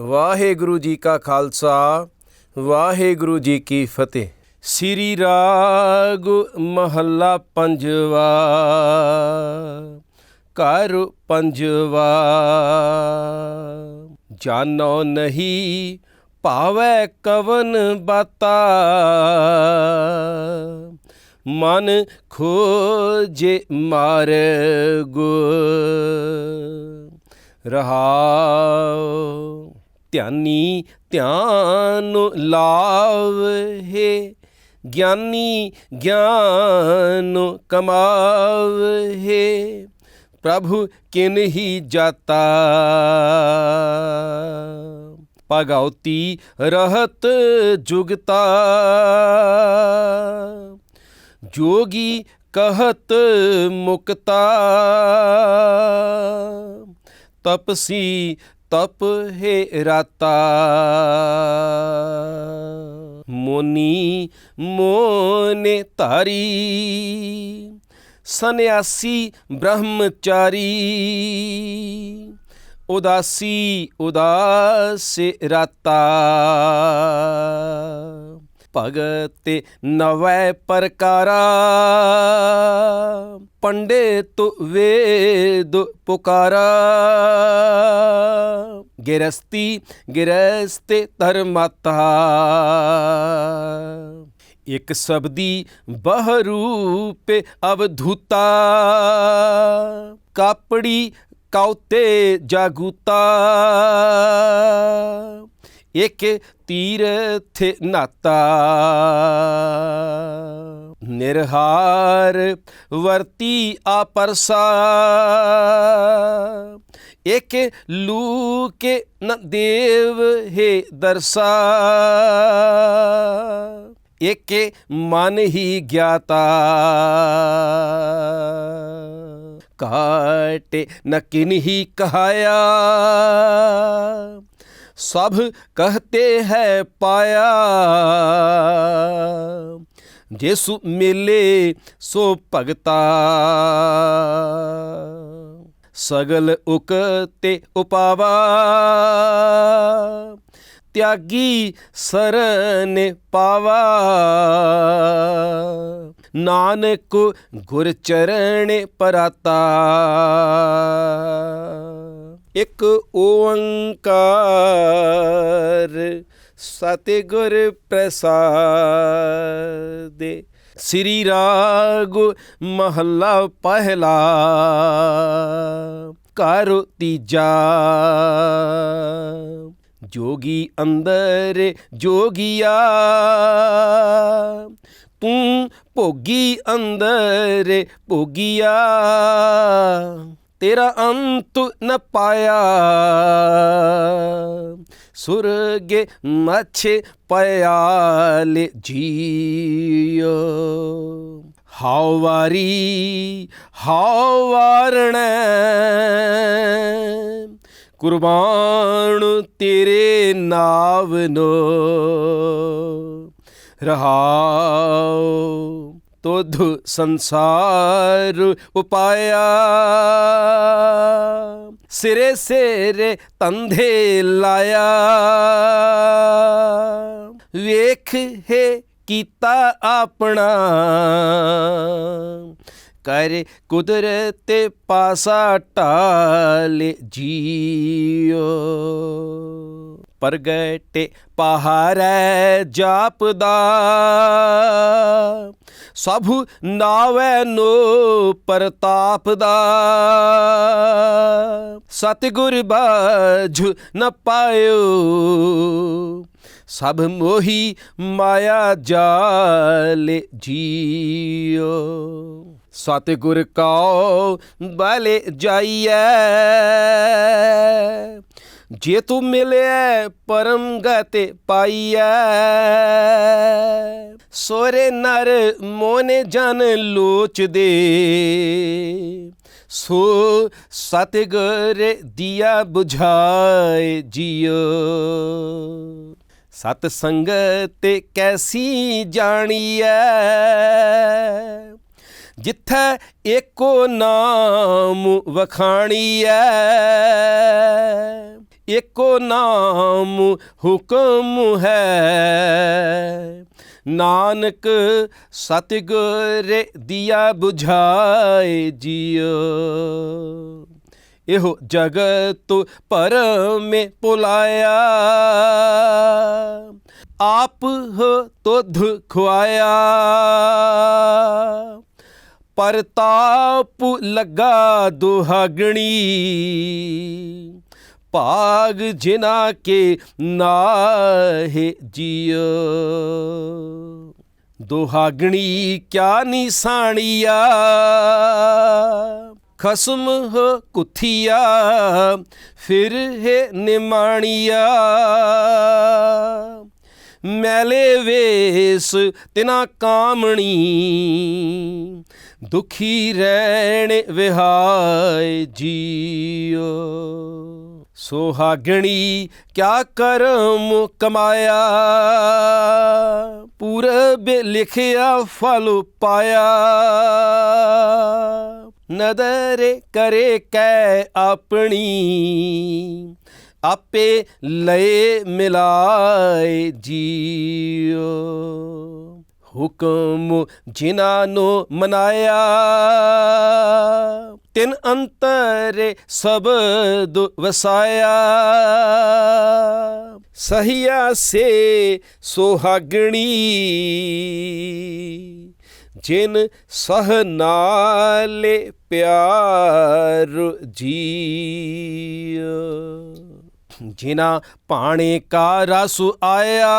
ਵਾਹਿਗੁਰੂ ਜੀ ਕਾ ਖਾਲਸਾ, ਵਾਹਿਗੁਰੂ ਜੀ ਕੀ ਫਤਿਹ। ਸ੍ਰੀ ਰਾਗ ਮਹੱਲਾ ਪੰਜਵਾ, ਘਰ ਪੰਜਵਾ। ਜਾਨੋ ਨਹੀਂ ਭਾਵੈ ਕਵਨ ਬਾਤਾ, ਮਨ ਖੋਜੇ ਮਾਰਗ। ਰਹਾਉ ਧਿਆਨੀ ਧਿਆਨ ਲਾਵਹਿ ਗਿਆਨੀ ਗਿਆਨ ਕਮਾਵਹਿ ਪ੍ਰਭੂ ਕਿਨਹੀ ਜਾਤਾ? ਭਗਉਤੀ ਰਹਤ ਜੁਗਤਾ। ਜੋਗੀ ਕਹਤ ਮੁਕਤਾ। ਤਪਸੀ ਤਪ ਹੈ ਰਾਤਾ। ਮੋਨੀ ਮੋਨੇ ਧਾਰੀ ਸੰਨਿਆਸੀ ਬ੍ਰਹਮਚਾਰੀ। ਉਦਾਸੀ ਉਦਾਸ ਰਾਤਾ। ਭਗਤ ਨਵੈ ਪ੍ਰਕਾਰਾ, ਪੰਡਿਤ ਵੇਦ ਪੁਕਾਰਾ। ਗਿਰਸਤੀ ਗਿਰਸਤੇ ਧਰਮਾਤਾ, ਇੱਕ ਸਬਦੀ ਬਹਰੂਪ ਅਵਧੂਤਾ, ਕਾਪੜੀ ਕੌਤੇ ਜਾਗੂਤਾ। ਇਕ ਤੀਰਥ ਨਾਤਾ। ਨਿਰਹਾਰ ਵਰਤੀ ਆਪਰਸਾ ਇਕ ਲੂਕੇ ਨ ਦੇਵ ਹੈ ਦਰਸਾ। ਏਕੇ ਮਨ ਹੀ ਗਿਆਤਾ। ਕਾਟੇ ਨ ਕਿਨਹੀ ਕਹਾਇਆ। ਸਭ ਕਹਤੇ ਹੈ ਪਾਇਆ ਜੇਸੂ ਮਿਲੇ ਸੋ ਭਗਤਾ ਸਗਲ ਉਕਤੇ ਉਪਾਵਾ ਤਿਆਗੀ ਸਰਨ ਪਾਵਾ ਨਾਨਕ ਗੁਰ ਚਰਣ ਪਰਾਤਾ ਇੱਕ ਓੰਕਾਰ ਸਤਿਗੁਰ ਪ੍ਰਸਾਦਿ। ਸ੍ਰੀ ਰਾਗ ਮਹੱਲਾ ਪਹਿਲਾ ਕਰ ਤੀਜਾ। ਜੋਗੀ ਅੰਦਰ ਜੋਗਿਆ, ਤੂੰ ਭੋਗੀ ਅੰਦਰ ਭੋਗਿਆ। ਤੇਰਾ ਅੰਤ ਨ ਪਾਇਆ। ਸੁਰਗੇ ਮਛੇ ਪਿਆਲੇ ਜੀਓ। ਹਾਉ ਵਾਰੀ ਹਾਉ ਵਾਰਣ ਕੁਰਬਾਨ ਤੇਰੇ ਨਾਮ ਨੋ ਰਹਾਉ ਤੁਧ ਸੰਸਾਰ ਉਪਾਇਆ। ਸਿਰੇ ਸਿਰੇ ਤੰਧੇ ਲਾਇਆ। ਵੇਖ ਹੈ ਕੀਤਾ ਆਪਣਾ। ਕਰ ਕੁਦਰਤ ਪਾਸਾ ਟਾਲੇ ਜੀਓ। ਪ੍ਰਗਟੇ ਪਹਾੜੈ ਜਾਪਦਾ। ਸਭ ਨਾਵੈ ਨੋ ਪ੍ਰਤਾਪ ਦਾ ਸਤਿਗੁਰ ਬਾਝ ਨ ਪਾਇਓ, ਸਭ ਮੋਹੀ ਮਾਇਆ ਜਾਲ ਜੀਓ। ਸਤਿਗੁਰ ਕਉ ਬਲੇ ਜਾਈਐ ਜੇ ਤੂੰ ਮਿਲਿਆ ਪਰਮ ਗਤੇ ਪਾਈਐ। ਸੋਰੇ ਨਰ ਮੋਨੇ ਜਨ ਲੋਚਦੇ। ਸੋ ਸਤਿਗੁਰ ਦੀਆ 부ਝਾਏ ਜੀਓ। ਸਤ ਸੰਗਤ ਕੈਸੀ ਜਾਣੀਐ। ਜਿੱਥੈ ਏਕੋ ਨਾਮ ਵਖਾਣੀਐ। ਏਕੋ ਨਾਮ ਹੁਕਮ ਹੈ। ਨਾਨਕ ਸਤਿਗੁਰ ਦੀਆ 부ਝਾਏ ਜੀਓ। ਇਹੋ ਜਗਤ ਪਰਮੇ ਪੁਲਾਇਆ। ਆਪ ਹੋ ਤੁਧ ਖੁਆਇਆ। ਪਰਤਾਪ ਲੱਗਾ ਦੁਹਾਗਣੀ। ਭਾਗ ਜਿਨਾ ਕੇ ਨਾਹੇ ਜਿਉ ਦੁਹਾਗਣੀ ਕਿਆ ਨਿਸਾਣੀਆ, ਖਸਮ ਹੋ ਕੁਥੀਆ, ਫਿਰ ਹੈ ਨਿਮਾਣੀਆ। ਮੈਲੇ ਵੇਸ ਤਿਨਾ ਕਾਮਣੀ, ਦੁਖੀ ਰਹਿਣ ਵਿਹਾਇ ਜੀਓ। ਸੁਹਾਗਣੀ ਕਿਆ ਕਰਮ ਕਮਾਇਆ? ਪੂਰਬ ਲਿਖਿਆ ਫਲ ਪਾਇਆ। ਨਦਰ ਕਰੇ ਕੈ ਆਪਣੀ, ਆਪੇ ਲਏ ਮਿਲਾਏ ਜੀਓ ਹੁਕਮ ਜਿਨ੍ਹਾਂ ਨੂੰ ਮਨਾਇਆ ਤਿਨ ਅੰਤਰ ਸਬਦ ਵਸਾਇਆ। ਸਹੀਆ ਸੇ ਸੁਹਾਗਣੀ। ਜਿਨ ਸਹ ਨਾਲੇ ਪਿਆਰ ਜੀਓ ਜਿਨਾ ਪਾਣੇ ਕਾ ਰਸ ਆਇਆ,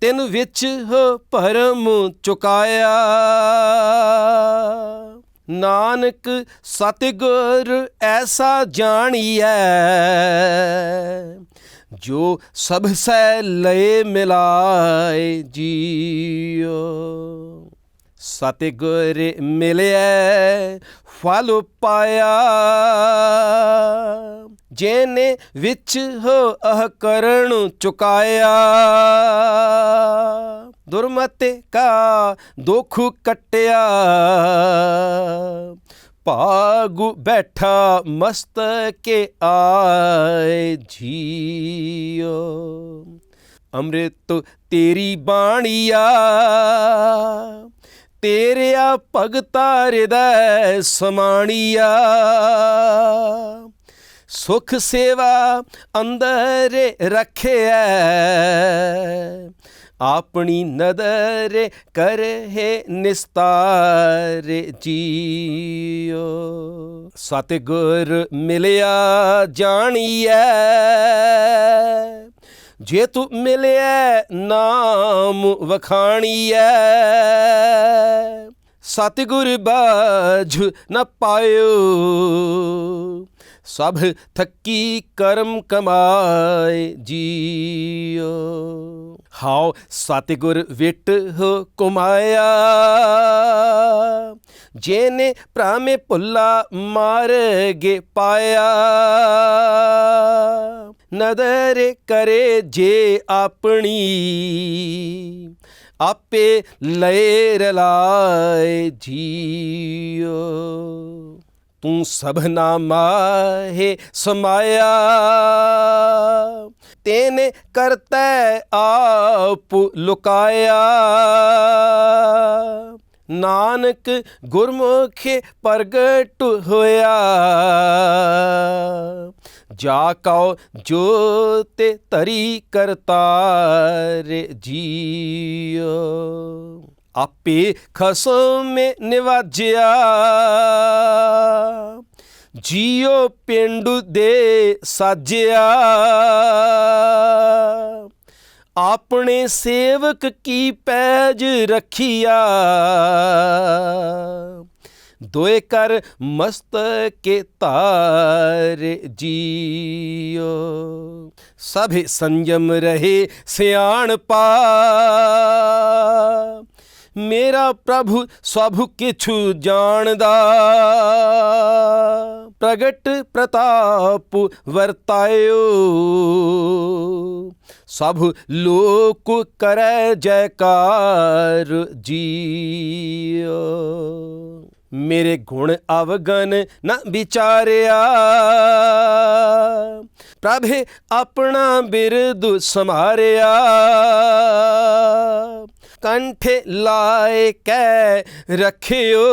ਤਿਨ ਵਿੱਚ ਭਰਮ ਚੁਕਾਇਆ। ਨਾਨਕ ਸਤਿਗੁਰ ਐਸਾ ਜਾਣੀਐ, ਜੋ ਸਭ ਸੈ ਲਏ ਮਿਲਾਏ ਜੀਓ ਸਤਿਗੁਰ ਮਿਲਿਆ ਫਲ ਪਾਇਆ, ਜੇਨੇ ਵਿੱਚ ਹੋ ਅਹ ਕਰਣ ਚੁਕਾਇਆ। ਦੁਰਮਤੇ ਕਾ ਦੁਖ ਕਟਿਆ। ਭਾਗੁ ਬੈਠਾ ਮਸਤ ਕੇ ਆਏ ਜੀਓ। ਅੰਮ੍ਰਿਤ ਤੇਰੀ ਬਾਣੀਆ ਤੇਰਿਆ ਭਗਤਾ ਹਿਰਦੈ ਸਮਾਣੀਆ ਸੁਖ ਸੇਵਾ ਅੰਦਰ ਰੱਖਿਆ ਆਪਣੀ ਨਦਰ ਕਰਹੇ ਨਿਸਤਾਰ ਜੀਓ। ਸਤਿਗੁਰ ਮਿਲਿਆ ਜਾਣੀਐ, ਜੇ ਤੂੰ ਮਿਲਿਆ ਨਾਮ ਵਖਾਣੀਐ। ਸਤਿਗੁਰ ਬਾਝ ਨ ਪਾਇਓ, ਸਭ ਥੱਕੀ ਕਰਮ ਕਮਾਏ ਜੀਓ। ਹਾਉ ਸਤਿਗੁਰ ਵਿਟ ਹੋ ਕੁਮਾਇਆ। ਜੇਨੇ ਪ੍ਰਾਮੇ ਭੁੱਲਾ ਮਾਰ ਗੇ ਪਾਇਆ। ਨਦਰ ਕਰੇ ਜੇ ਆਪਣੀ, ਆਪੇ ਲਏ ਰਲਾਏ ਜੀਓ। ਤੂੰ ਸਭਨਾ ਮਾਹੇ ਸਮਾਇਆ। ਤੇਨੇ ਕਰਤੈ ਆਪ ਲੁਕਾਇਆ। ਨਾਨਕ ਗੁਰਮੁਖੇ ਪ੍ਰਗਟ ਹੋਇਆ। ਜਾ ਕਉ ਜੋਤੇ ਤਰੀ ਕਰਤਾਰ ਜੀਓ ਆਪੇ ਖਸਮੇ ਨਿਵਾਜਿਆ। ਜੀਓ ਪਿੰਡੂ ਦੇ ਸਾਜਿਆ। ਆਪਣੇ ਸੇਵਕ ਕੀ ਪੈਜ ਰਖੀਆ। ਦੋਏ ਕਰ ਮਸਤ ਕੇ ਤਾਰ ਜੀਓ। ਸਭੇ ਸੰਜਮ ਰਹੇ ਸਿਆਣ ਪਾ। ਮੇਰਾ ਪ੍ਰਭੂ ਸਭ ਕਿਛੁ ਜਾਣਦਾ। ਪ੍ਰਗਟ ਪ੍ਰਤਾਪ ਵਰਤਾਇਓ। ਸਭ ਲੋਕ ਕਰੈ ਜੈਕਾਰ ਜੀਓ। ਮੇਰੇ ਗੁਣ ਅਵਗਨ ਨਾ ਵਿਚਾਰਿਆ। ਪ੍ਰਭੇ ਆਪਣਾ ਬਿਰਦ ਸਮਾਰਿਆ। ਕੰਠੇ ਲਾਏ ਕੈ ਰੱਖਿਓ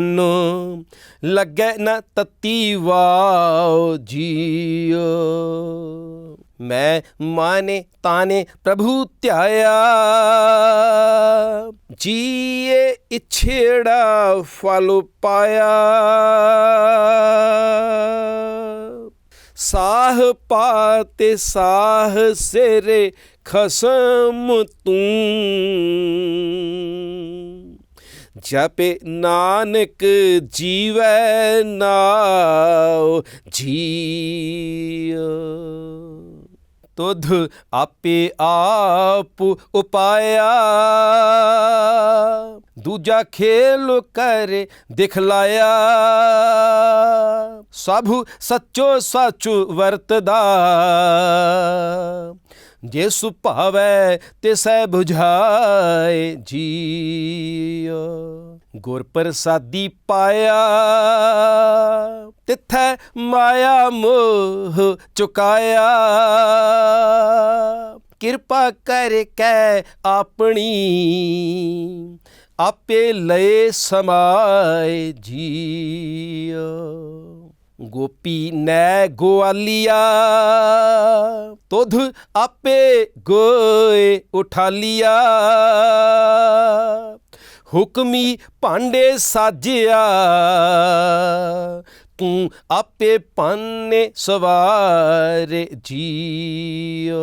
ਨੂੰ। ਲੱਗੇ ਨਾ ਤਤੀ ਵਾਓ ਜੀਓ। ਮੈਂ ਮਾਨੇ ਤਾਨੇ ਪ੍ਰਭੂ ਧਿਆਇਆ। ਜੀਏ ਇਛੇੜਾ ਫਲ ਪਾਇਆ। ਸਾਹ ਪਾ ਤੇ ਸਾਹ ਸਿਰੇ ਖਸਮ ਤੂੰ। ਜਪੇ ਨਾਨਕ ਜੀਵੈ ਨਾਉ ਜੀਉ। ਤੁਧ ਆਪੇ ਆਪ ਉਪਾਇਆ। ਦੂਜਾ ਖੇਲ ਕਰ ਦਿਖਲਾਇਆ। ਸਭ ਸੱਚੋ ਸੱਚ ਵਰਤਦਾ। ਜੇ ਸੁਭਾਵੈ ਤਿਸੈ 부ਝਾਏ ਜੀਉ ਗੁਰ ਪ੍ਰਸਾਦੀ ਪਾਇਆ ਤਿਥੈ ਮਾਇਆ ਮੋਹ ਚੁਕਾਇਆ। ਕਿਰਪਾ ਕਰਕੇ ਆਪਣੀ ਆਪੇ ਲਏ ਸਮਾਏ ਜੀਓ। ਗੋਪੀ ਨੈ ਗੋਆਲੀਆ ਤੁਧ ਆਪੇ ਗੋਏ ਉਠਾਲੀਆ। ਹੁਕਮੀ ਭਾਂਡੇ ਸਾਜਿਆ, ਤੂੰ ਆਪੇ ਪਾਨੇ ਸਵਾਰੇ ਜੀਓ।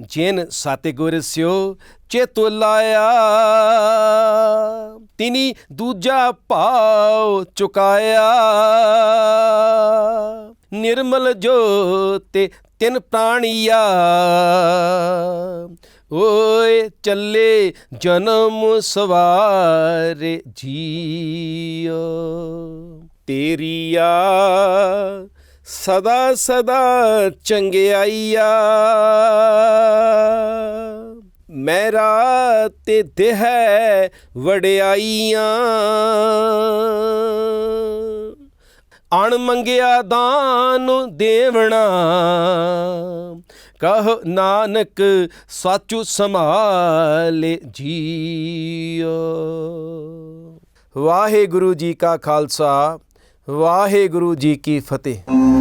ਜਿਨ ਸਤਿਗੁਰ ਸਿਓ ਚੇਤੁ ਲਾਇਆ। ਤਿਨੀ ਦੂਜਾ ਭਾਉ ਚੁਕਾਇਆ। ਨਿਰਮਲ ਜੋਤੇ ਤਿਨ ਪ੍ਰਾਣੀਆ। ਓਏ ਚੱਲੇ ਜਨਮ ਸਵਾਰੇ ਜੀਓ। ਤੇਰੀਆ ਸਦਾ ਸਦਾ ਚੰਗਿਆਈਆ। ਮੈਰਾ ਤੇ ਦੇਹ ਵਡਿਆਈਆਂ। ਅਣ ਮੰਗਿਆ ਦਾਨ ਦੇਵਣਾ। ਕਹ ਨਾਨਕ ਸਾਚੂ ਸੰਭਾਲੇ ਜੀਓ। ਵਾਹਿਗੁਰੂ ਜੀ ਕਾ ਖਾਲਸਾ, ਵਾਹਿਗੁਰੂ ਜੀ ਕੀ ਫਤਿਹ।